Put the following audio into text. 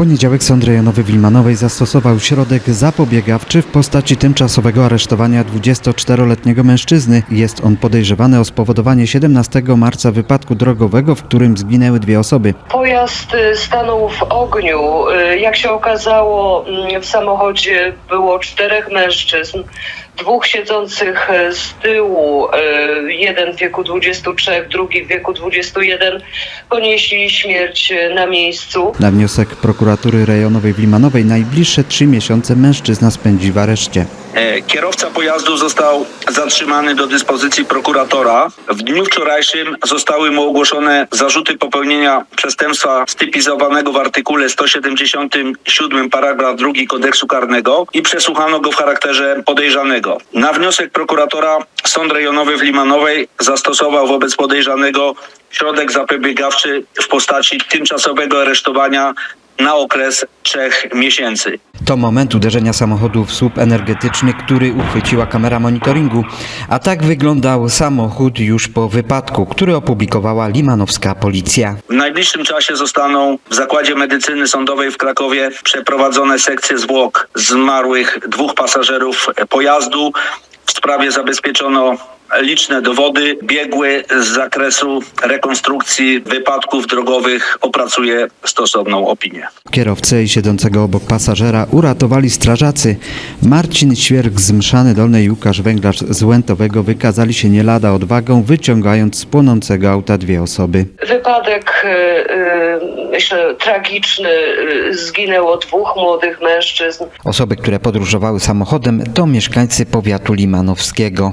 poniedziałek Sąd Rejonowy w Limanowej zastosował środek zapobiegawczy w postaci tymczasowego aresztowania 24-letniego mężczyzny. Jest on podejrzewany o spowodowanie 17 marca wypadku drogowego, w którym zginęły dwie osoby. Pojazd y, stanął w ogniu. Y, Jak się okazało, mm, w samochodzie było czterech mężczyzn, dwóch siedzących y, z tyłu, y, jeden w wieku 23, drugi w wieku 21, ponieśli śmierć y, na miejscu. Na wniosek prokuratury rejonowej w Limanowej najbliższe trzy miesiące mężczyzna spędzi w areszcie. E, Kierowca pojazdu został zatrzymany do dyspozycji prokuratora. W dniu wczorajszym zostały mu ogłoszone zarzuty popełnienia przestępstwa stypizowanego w artykule 177 paragraf 2 kodeksu karnego i przesłuchano go w charakterze podejrzanego. Na wniosek prokuratora Sąd Rejonowy w Limanowej zastosował wobec podejrzanego środek zapobiegawczy w postaci tymczasowego aresztowania na okres trzech miesięcy. To moment uderzenia samochodu w słup energetyczny, który uchwyciła kamera monitoringu. A tak wyglądał samochód już po wypadku, który opublikowała limanowska policja. W najbliższym czasie zostaną w Zakładzie Medycyny Sądowej w Krakowie przeprowadzone sekcje zwłok zmarłych dwóch pasażerów pojazdu. W sprawie zabezpieczono liczne dowody. Biegły z zakresu rekonstrukcji wypadków drogowych opracuje stosowną opinię. Kierowcę i siedzącego obok pasażera uratowali strażacy. Marcin Świerk z Mszany Dolnej i Łukasz Węglarz z Łętowego wykazali się nie lada odwagą, wyciągając z płonącego auta dwie osoby. Wypadek, y, y, myślę, tragiczny. y, Zginęło dwóch młodych mężczyzn. Osoby, które podróżowały samochodem, to mieszkańcy powiatu limanowskiego.